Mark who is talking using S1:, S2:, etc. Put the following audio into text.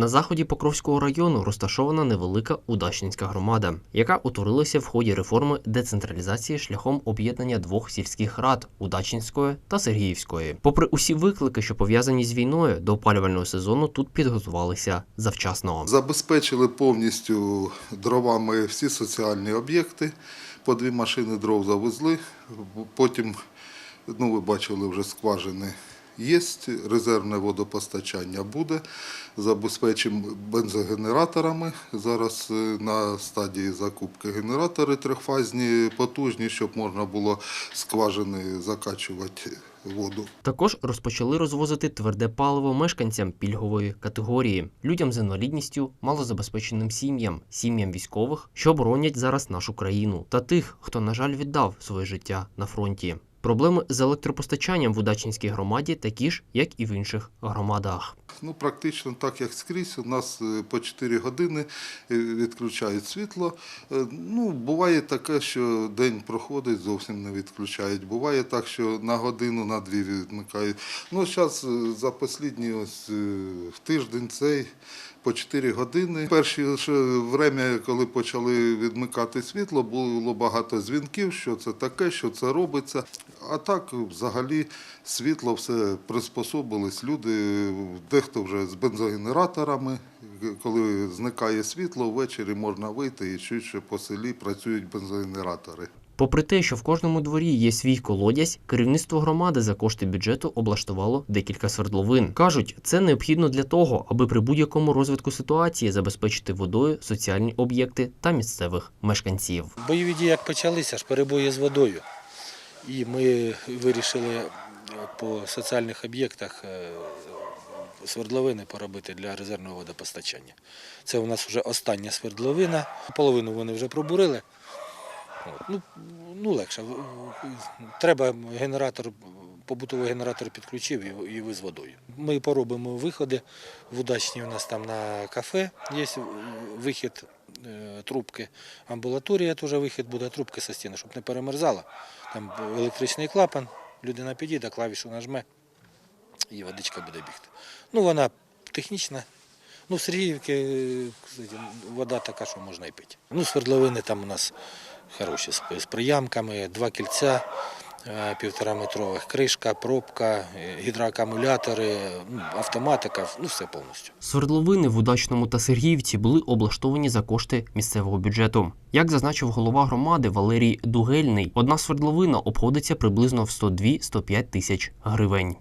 S1: На заході Покровського району розташована невелика Удачненська громада, яка утворилася в ході реформи децентралізації шляхом об'єднання двох сільських рад Удачненської та Сергіївської. Попри усі виклики, що пов'язані з війною, до опалювального сезону тут підготувалися завчасно.
S2: Забезпечили повністю дровами всі соціальні об'єкти. По дві машини дров завезли. Потім, ну ви бачили, вже скважини є, резервне водопостачання буде. Забезпечимо бензогенераторами. Зараз е, на стадії закупки генератори трьохфазні, потужні, щоб можна було скважини закачувати воду.
S1: Також розпочали розвозити тверде паливо мешканцям пільгової категорії, людям з інвалідністю, малозабезпеченим сім'ям, сім'ям військових, що боронять зараз нашу країну, та тих, хто, на жаль, віддав своє життя на фронті. Проблеми з електропостачанням в Удачинській громаді такі ж, як і в інших громадах.
S2: Ну, практично так, як скрізь. У нас е, по 4 години е, відключають світло. Е, Ну, буває таке, що день проходить, зовсім не відключають. Буває так, що на годину, на дві відмикають. Ну, зараз за останні ось е, тиждень цей по 4 години. Перші ще время, коли почали відмикати світло, було багато дзвінків, що це таке, що це робиться. А так, взагалі, світло все приспособились. Люди, дехто вже з бензогенераторами. Коли зникає світло, ввечері можна вийти і чуть що по селі працюють бензогенератори.
S1: Попри те, що в кожному дворі є свій колодязь, керівництво громади за кошти бюджету облаштувало декілька свердловин. Кажуть, це необхідно для того, аби при будь-якому розвитку ситуації забезпечити водою соціальні об'єкти та місцевих мешканців.
S3: Бойові дії як почалися, аж перебої з водою. І ми вирішили е, по соціальних об'єктах е, свердловини поробити для резервного водопостачання. Це у нас вже остання свердловина. Половину вони вже пробурили. Ну, ну легше. Треба генератор, побутовий генератор підключив і, і ви з водою. Ми поробимо виходи в удачні. У нас там на кафе є вихід е, трубки. Амбулаторія теж вихід буде трубки со стіни, щоб не перемерзала. Там електричний клапан, людина підійде, клавішу нажме і водичка буде бігти. Ну, вона технічна. Ну, в Сергіївці е, вода така, що можна і пити. Ну, свердловини там у нас хороші з, приямками, два кільця е, півтораметрових, кришка, пробка, е, гідроакумулятори, ну, автоматика, ну все повністю.
S1: Свердловини в Удачному та Сергіївці були облаштовані за кошти місцевого бюджету. Як зазначив голова громади Валерій Дугельний, одна свердловина обходиться приблизно в 102-105 тисяч гривень.